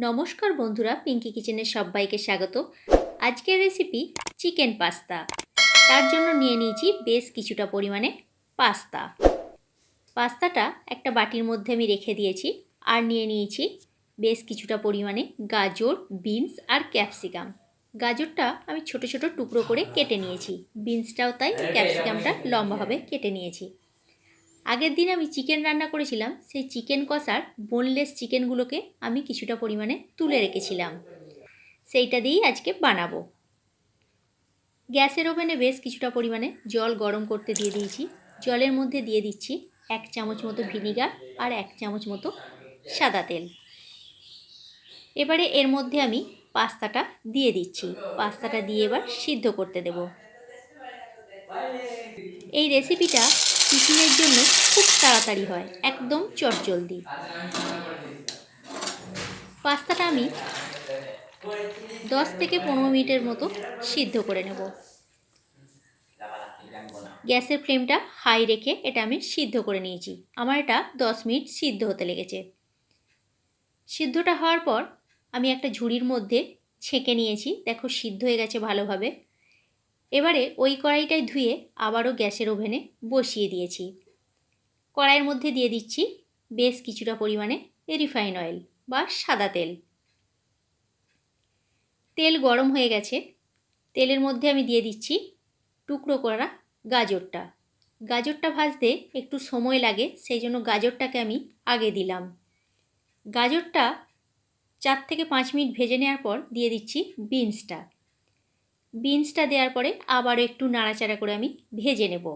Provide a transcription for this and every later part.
নমস্কার বন্ধুরা পিঙ্কি কিচেনের সবাইকে স্বাগত। আজকের রেসিপি চিকেন পাস্তা তার জন্য নিয়ে নিয়েছি বেশ কিছুটা পরিমাণে পাস্তা পাস্তাটা একটা বাটির মধ্যে আমি রেখে দিয়েছি আর নিয়ে নিয়েছি বেশ কিছুটা পরিমাণে গাজর বিনস আর ক্যাপসিকাম গাজরটা আমি ছোট ছোট টুকরো করে কেটে নিয়েছি। বিনসটাও তাই ক্যাপসিকামটা লম্বাভাবে কেটে নিয়েছি। আগের দিন আমি চিকেন রান্না করেছিলাম, সেই চিকেন কষার বোনলেস চিকেনগুলোকে আমি কিছুটা পরিমাণে তুলে রেখেছিলাম। সেইটা দিয়েই আজকে বানাবো। গ্যাসের ওভেনে বেশ কিছুটা পরিমাণে জল গরম করতে দিয়ে দিয়েছি। জলের মধ্যে দিয়ে দিচ্ছি এক চামচ মতো ভিনিগার আর এক চামচ মতো সাদা তেল। এবারে এর মধ্যে আমি পাস্তাটা দিয়ে দিচ্ছি। পাস্তাটা দিয়ে এবার সিদ্ধ করতে দেব। এই রেসিপিটা টিফিনের জন্য খুব তাড়াতাড়ি হয়, একদম চটজলদি। পাস্তাটা আমি দশ থেকে পনেরো মিনিটের মতো সিদ্ধ করে নেব। গ্যাসের ফ্লেমটা হাই রেখে এটা আমি সিদ্ধ করে নিয়েছি। আমার এটা দশ মিনিট সিদ্ধ হতে লেগেছে। সিদ্ধটা হওয়ার পর আমি একটা ঝুড়ির মধ্যে ছেঁকে নিয়েছি। দেখো সিদ্ধ হয়ে গেছে ভালোভাবে। এবারে ওই কড়াইটাই ধুয়ে আবারও গ্যাসের ওভেনে বসিয়ে দিয়েছি। কড়াইয়ের মধ্যে দিয়ে দিচ্ছি বেশ কিছুটা পরিমাণে রিফাইন অয়েল বা সাদা তেল। তেল গরম হয়ে গেছে। তেলের মধ্যে আমি দিয়ে দিচ্ছি টুকরো করা গাজরটা। গাজরটা ভাজতে একটু সময় লাগে, সেই জন্য গাজরটাকে আমি আগে দিলাম। গাজরটা চার থেকে পাঁচ মিনিট ভেজে নেওয়ার পর দিয়ে দিচ্ছি বিনসটা। বিনসটা দেওয়ার পরে আবারও একটু নাড়াচাড়া করে আমি ভেজে নেব।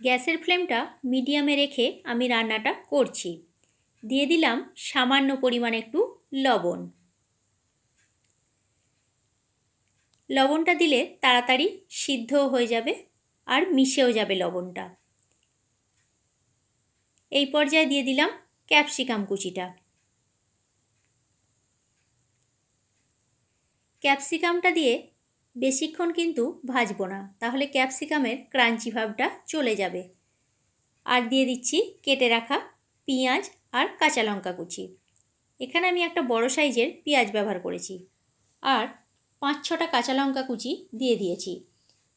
গ্যাসের ফ্লেমটা মিডিয়ামে রেখে আমি রান্নাটা করছি। দিয়ে দিলাম সামান্য পরিমাণে একটু লবণ। লবণটা দিলে তাড়াতাড়ি সিদ্ধ হয়ে যাবে আর মিশেও যাবে লবণটা। এই পর্যায়ে দিয়ে দিলাম ক্যাপসিকাম কুচিটা। ক্যাপসিকামটা দিয়ে বেশিক্ষণ কিন্তু ভাজবো না। তাহলে ক্যাপসিকামের ক্রাঞ্চি ভাবটা চলে যাবে। আর দিয়ে দিচ্ছি কেটে রাখা পেঁয়াজ আর কাঁচা লঙ্কা কুচি। এখানে আমি একটা বড় সাইজের পেঁয়াজ ব্যবহার করেছি। আর পাঁচ ছটা কাঁচা লঙ্কা কুচি দিয়ে দিয়েছি।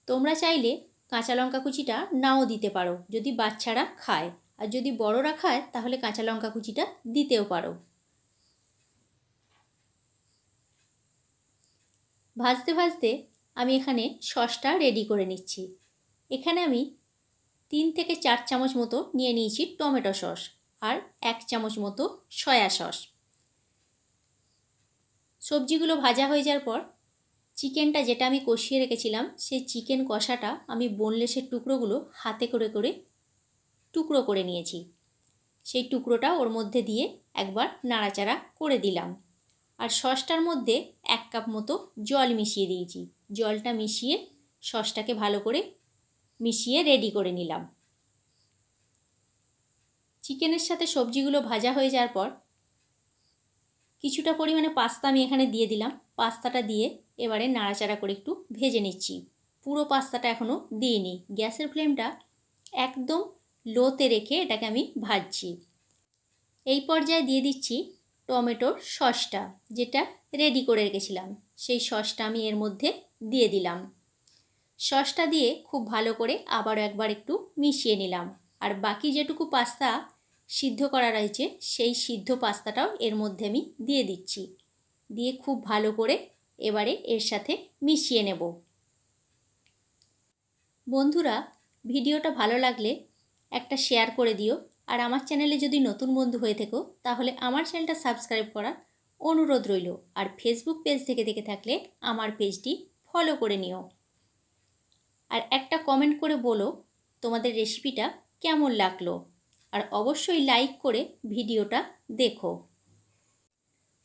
তোমরা চাইলে কাঁচা লঙ্কা কুচিটা নাও দিতে পারো, যদি বাচ্চারা খায়। আর যদি বড়রা খায়, তাহলে কাঁচা লঙ্কা কুচিটা দিতেও পারো। ভাজতে ভাজতে আমি এখানে সসটা রেডি করে নিচ্ছি। এখানে আমি তিন থেকে চার চামচ মতো নিয়ে নিয়েছি টমেটো সস আর এক চামচ মতো সয়া সস। সবজিগুলো ভাজা হয়ে যাওয়ার পর চিকেনটা যেটা আমি কষিয়ে রেখেছিলাম, সেই চিকেন কষাটা আমি বোনলেসের টুকরোগুলো হাতে করে করে টুকরো করে নিয়েছি। সেই টুকরোটা ওর মধ্যে দিয়ে একবার নাড়াচাড়া করে দিলাম। আর সসটার মধ্যে এক কাপ মতো জল মিশিয়ে দিয়েছি। জলটা মিশিয়ে সসটাকে ভালো করে মিশিয়ে রেডি করে নিলাম। চিকেনের সাথে সবজিগুলো ভাজা হয়ে যাওয়ার পর কিছুটা পরিমাণে পাস্তা আমি এখানে দিয়ে দিলাম। পাস্তাটা দিয়ে এবারে নাড়াচাড়া করে একটু ভেজে নিচ্ছি। পুরো পাস্তাটা এখনও দিইনি। গ্যাসের ফ্লেমটা একদম লোতে রেখে এটাকে আমি ভাজছি। এই পর্যায়ে দিয়ে দিচ্ছি টমেটোর সসটা, যেটা রেডি করে রেখেছিলাম। সেই সসটা আমি এর মধ্যে দিয়ে দিলাম। সসটা দিয়ে খুব ভালো করে আবারও একবার একটু মিশিয়ে নিলাম। আর বাকি যেটুকু পাস্তা সিদ্ধ করা রয়েছে, সেই সিদ্ধ পাস্তাটাও এর মধ্যে আমি দিয়ে দিচ্ছি। দিয়ে খুব ভালো করে এবারে এর সাথে মিশিয়ে নেব। বন্ধুরা, ভিডিওটা ভালো লাগলে একটা শেয়ার করে দিও। আর আমার চ্যানেলে যদি নতুন বন্ধু হয়ে থেকো, তাহলে আমার চ্যানেলটা সাবস্ক্রাইব করার অনুরোধ রইল। আর ফেসবুক পেজ থেকে দেখে থাকলে আমার পেজটি ফলো করে নিও। আর একটা কমেন্ট করে বলো তোমাদের রেসিপিটা কেমন লাগল? আর অবশ্যই লাইক করে ভিডিওটা দেখো।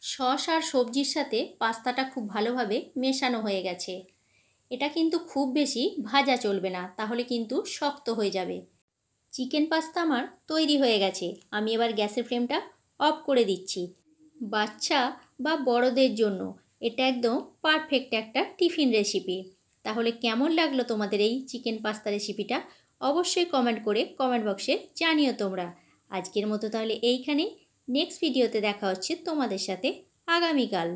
সস আর সবজির সাথে পাস্তাটা খুব ভালোভাবে মেশানো হয়ে গেছে। এটা কিন্তু খুব বেশি ভাজা চলবে না, তাহলে কিন্তু শক্ত হয়ে যাবে। চিকেন পাস্তা আমার তৈরি হয়ে গেছে। আমি এবার গ্যাসের ফ্লেমটা অফ করে দিচ্ছি। বাচ্চা বা বড়দের জন্য এটা একদম পারফেক্ট একটা টিফিন রেসিপি। তাহলে কেমন লাগল তোমাদের এই চিকেন পাস্তা রেসিপিটা? অবশ্যই কমেন্ট করে কমেন্ট বক্সে জানিও তোমরা। আজকের মতো তাহলে এইখানেই। নেক্সট ভিডিওতে দেখা হচ্ছে তোমাদের সাথে আগামীকাল।